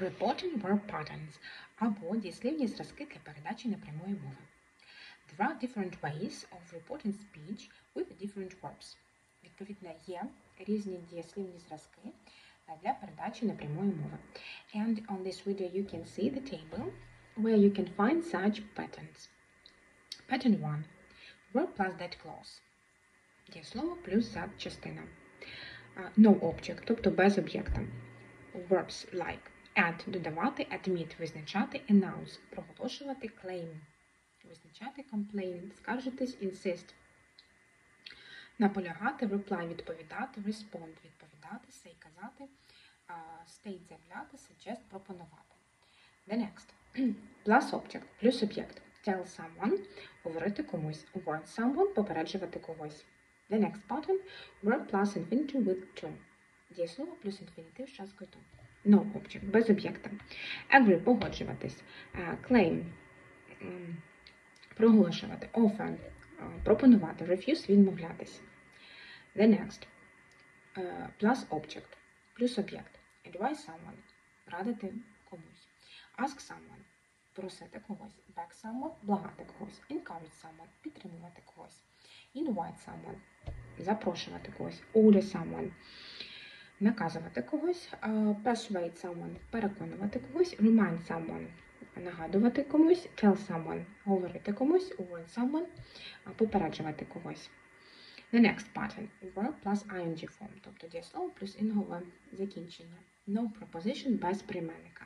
Reporting verb patterns або дієслівні зразки для передачі непрямої мови. There are different ways of reporting speech with different verbs. Відповідно, є різні дієслівні зразки е, для передачі непрямої мови. And on this video you can see the table where you can find such patterns. Pattern 1. Verb plus that clause. Дієслово плюс зад частина. А, No object, тобто без об'єкта. Verbs like add – додавати, admit – визначати, announce – проголошувати, claim – визначати, complain – скаржитись, insist – наполягати, reply – відповідати, respond – відповідати, say – казати, state – заявляти, suggest – пропонувати. The next. Plus object – плюс об'єкт. Tell someone – говорити комусь. Warn someone – попереджувати когось. The next pattern – verb plus infinitive with to. Дієслово плюс інфінітив з часткою to. No object, без об'єкта. Agree – погоджуватись. Е, Claim – проголошувати. Offer – е, пропонувати. Refuse – відмовлятись. The next. Е, Plus object – плюс об'єкт. Advise someone – радити комусь. Ask someone – просити когось. Beg someone – благати когось. Encourage someone – підтримувати когось. Invite someone – запрошувати когось. Order someone – наказувати когось. Persuade someone – переконувати когось. Remind someone – нагадувати комусь. Tell someone – говорити комусь. Warn someone – попереджувати когось. The next pattern – verb plus ing form, тобто дієслово плюс інгове закінчення. No preposition без прийменника.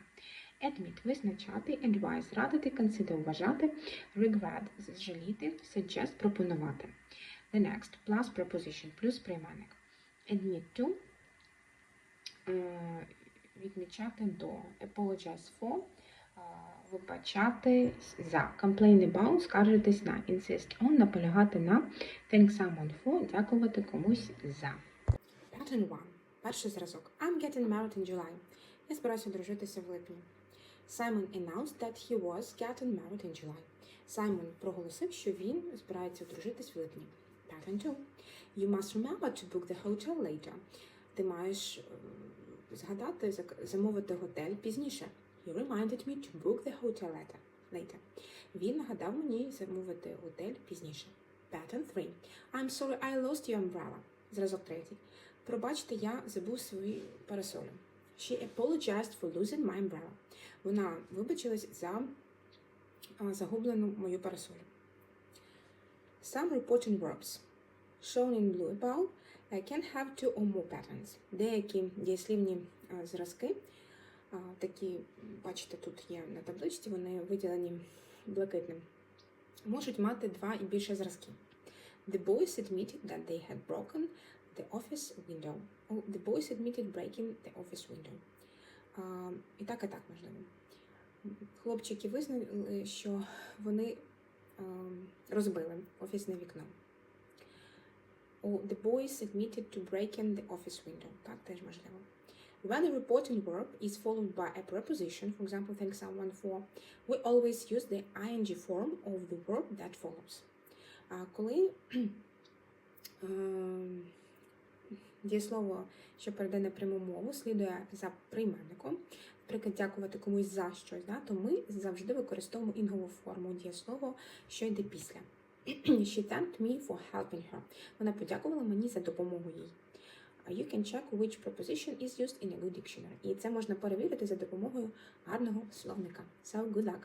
Admit – визначати, advise – радити, consider – вважати, regret – жаліти, suggest – пропонувати. The next – plus preposition плюс прийменник. Admit to відмічати до. Apologize for е, – вибачати за. Complain about – скаржитись на. Insist on – наполягати на. Thank someone for – дякувати комусь за. Pattern 1. Перший зразок. I'm getting married in July. Я збираюся одружитися в липні. Simon announced that he was getting married in July. Саймон проголосив, що він збирається одружитись в липні. Pattern 2. You must remember to book the hotel later. Ти маєш е, згадати, замовити готель пізніше. He reminded me to book the hotel later. later. Він нагадав мені замовити готель пізніше. Pattern 3. I'm sorry I lost your umbrella. Зразок третій. Пробачте, я забув свою парасолю. She apologized for losing my umbrella. Вона вибачилась за загублену мою парасолю. Some reporting verbs shown in blue above can have two or more patterns. Деякі дієслівні зразки, такі, бачите, тут є на табличці, вони виділені блакитним, можуть мати два і більше зразків. The boys admitted that they had broken the office window. The boys admitted breaking the office window. І так, і так можливо. Хлопчики визнали, що вони розбили офісне вікно. Oh, the boys admitted to breaking the office window. Так, теж можливо. When a reporting verb is followed by a preposition, for example, thank someone for, we always use the ing form of the verb that follows. А коли ем, дієслово, що перейде на пряму мову, слідує за прийменником, наприклад, дякувати комусь за щось, да, то ми завжди використовуємо інгову форму дієслова, що йде після. She thanked me for helping her. Вона подякувала мені за допомогу їй. Uh, You can check which preposition is used in a good dictionary. І це можна перевірити за допомогою гарного словника. So, good luck!